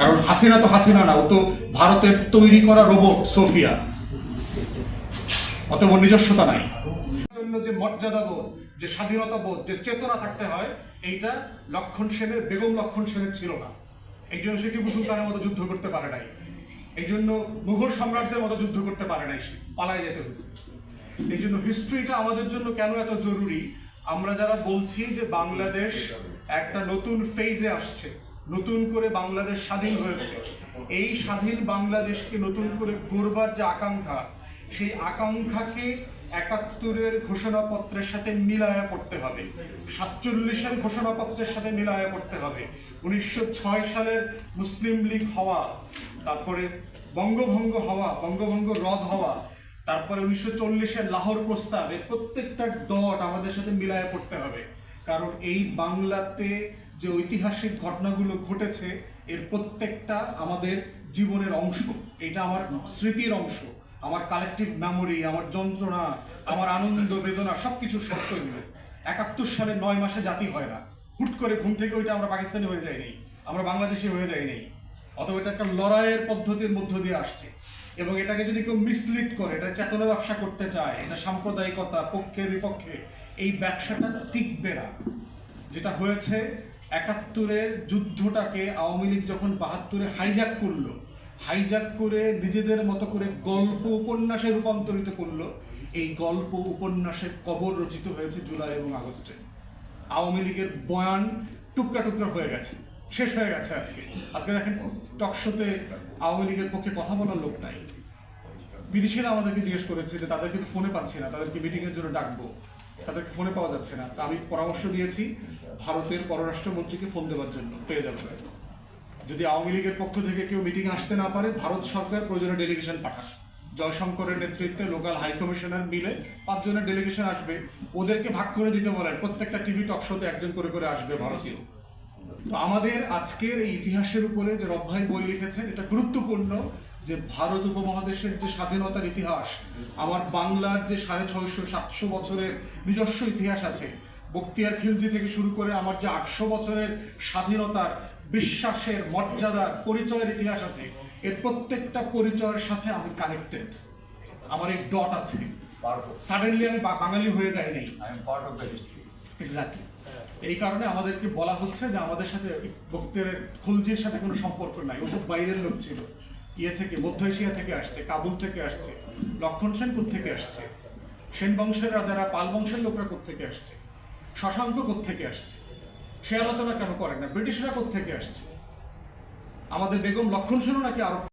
কারণ হাসিনা তো হাসিনা না, ও তো ভারতের তৈরি করা রোবট সোফিয়া। অত নিজস্বতা নাই। জন্য যে মর্যাদা বোধ যে স্বাধীনতা বোধ যে চেতনা থাকতে হয়, এইটা লক্ষণ সেনের, বেগম লক্ষণ সেনের ছিল না। এই জন্য সে টিপু সুলতানের মতো যুদ্ধ করতে পারে নাই। এই জন্য মুঘল সম্রাটদের মতো যুদ্ধ করতে পারে নাই সে, পালায় যেতে হয়েছে। এই জন্য হিস্ট্রিটা আমাদের জন্য কেন এত জরুরি? আমরা যারা বলছি যে বাংলাদেশ একটা নতুন ফেজে আসছে নতুন করে বাংলাদেশ স্বাধীন হয়েছে। এই স্বাধীন বাংলাদেশকে নতুন করে গড়বার যে আকাঙ্ক্ষা, সেই আকাঙ্ক্ষাকে একাত্তরের ঘোষণাপত্রের সাথে মিলায়া পড়তে হবে। সাতচল্লিশের ঘোষণাপত্রের সাথে মিলায়া পড়তে হবে। উনিশশো ছয় সালের মুসলিম লীগ হওয়া, তারপরে বঙ্গভঙ্গ হওয়া, বঙ্গভঙ্গ রদ হওয়া, তারপরে উনিশশো চল্লিশের লাহোর প্রস্তাব, এর প্রত্যেকটা ডট আমাদের সাথে মিলায় পড়তে হবে। কারণ এই বাংলাতে যে ঐতিহাসিক ঘটনাগুলো ঘটেছে, এর প্রত্যেকটা আমাদের জীবনের অংশ। এটা আমার স্মৃতির অংশ। আমার কালেকটিভ মেমোরি আমার যন্ত্রণা, আমার আনন্দ, বেদনা, সবকিছু সত্য এগুলো। একাত্তর সালে নয় মাসে জাতি হয় না। হুট করে ঘুম থেকে ওইটা আমরা পাকিস্তানি হয়ে যাই নাই আমরা বাংলাদেশি হয়ে যাই নেই অথবা এটা একটা লড়াইয়ের পদ্ধতির মধ্য দিয়ে আসছে। এবং এটাকে যদি কেউ মিসলিড করে, এটা চেতনা ব্যবসা করতে চায়, এটা সাম্প্রদায়িকতা পক্ষে বিপক্ষে এই ব্যবসাটা টিকবে না। যেটা হয়েছে একাত্তরের যুদ্ধটাকে আওয়ামী লীগ যখন বাহাত্তরে হাইজ্যাক করল হাইজ্যাক করে নিজেদের মতো করে গল্প উপন্যাসে রূপান্তরিত করল, এই গল্প উপন্যাসের কবর রচিত হয়েছে জুলাই এবং আগস্টে। আওয়ামী লীগের বয়ান টুকরা টুকরা হয়ে গেছে, শেষ হয়ে গেছে আজকে। আজকে দেখেন, টকশোতে আওয়ামী লীগের পক্ষে কথা বলার লোক নাই। বিদেশিরা আমাদেরকে জিজ্ঞেস করেছে যে, তাদেরকে তো ফোনে পাচ্ছি না, তাদেরকে মিটিংয়ের জন্য ডাকবো। তাদেরকে ফোনে পাওয়া যাচ্ছে না। তা আমি পরামর্শ দিয়েছি, ভারতের পররাষ্ট্রমন্ত্রীকে ফোন দেওয়ার জন্য। পেয়ে যাবে। যদি আওয়ামী লীগের পক্ষ থেকে কেউ মিটিং আসতে না পারে, ভারত সরকার প্রয়োজনে ডেলিগেশন পাঠান জয়শঙ্করের নেতৃত্বে লোকাল হাই কমিশনার মিলে পাঁচজনের ডেলিগেশন আসবে। ওদেরকে ভাগ করে দিতে বলেন। প্রত্যেকটা টিভি টক শোতে একজন করে করে আসবে ভারতীয়। তো আমাদের আজকের এই ইতিহাসের উপরে যে রবভাই বই লিখেছেন এটা গুরুত্বপূর্ণ যে ভারত উপমহাদেশের যে স্বাধীনতার ইতিহাস আমার বাংলার যে সাড়ে ছয়শো সাতশো বছরের নিজস্ব ইতিহাস আছে বক্তিয়ার খিলজি থেকে শুরু করে আমার যে আটশো বছরের স্বাধীনতার বিশ্বাসের মর্যাদার পরিচয়ের ইতিহাস আছে এর প্রত্যেকটা পরিচয়ের সাথে আমি কানেক্টেড আমার এই ডট আছে। সাডেনলি আমি বাঙালি হয়ে যাই নাই I am part of the history. Exactly এই কারণে আমাদেরকে বলা হচ্ছে যে আমাদের সাথে বক্তের খুলজির সাথে কোনো সম্পর্ক নাই। ও তো বাইরের লোক ছিল। ইয়ে থেকে, মধ্য এশিয়া থেকে আসছে, কাবুল থেকে আসছে, লক্ষণ সেন থেকে আসছে, সেন বংশের রাজারা, পাল বংশের লোকরা থেকে আসছে, শশাঙ্ক থেকে আসছে, সে আলোচনা কেন করেন না? ব্রিটিশরা থেকে আসছে? আমাদের বেগম লক্ষণ সেনও নাকি আরও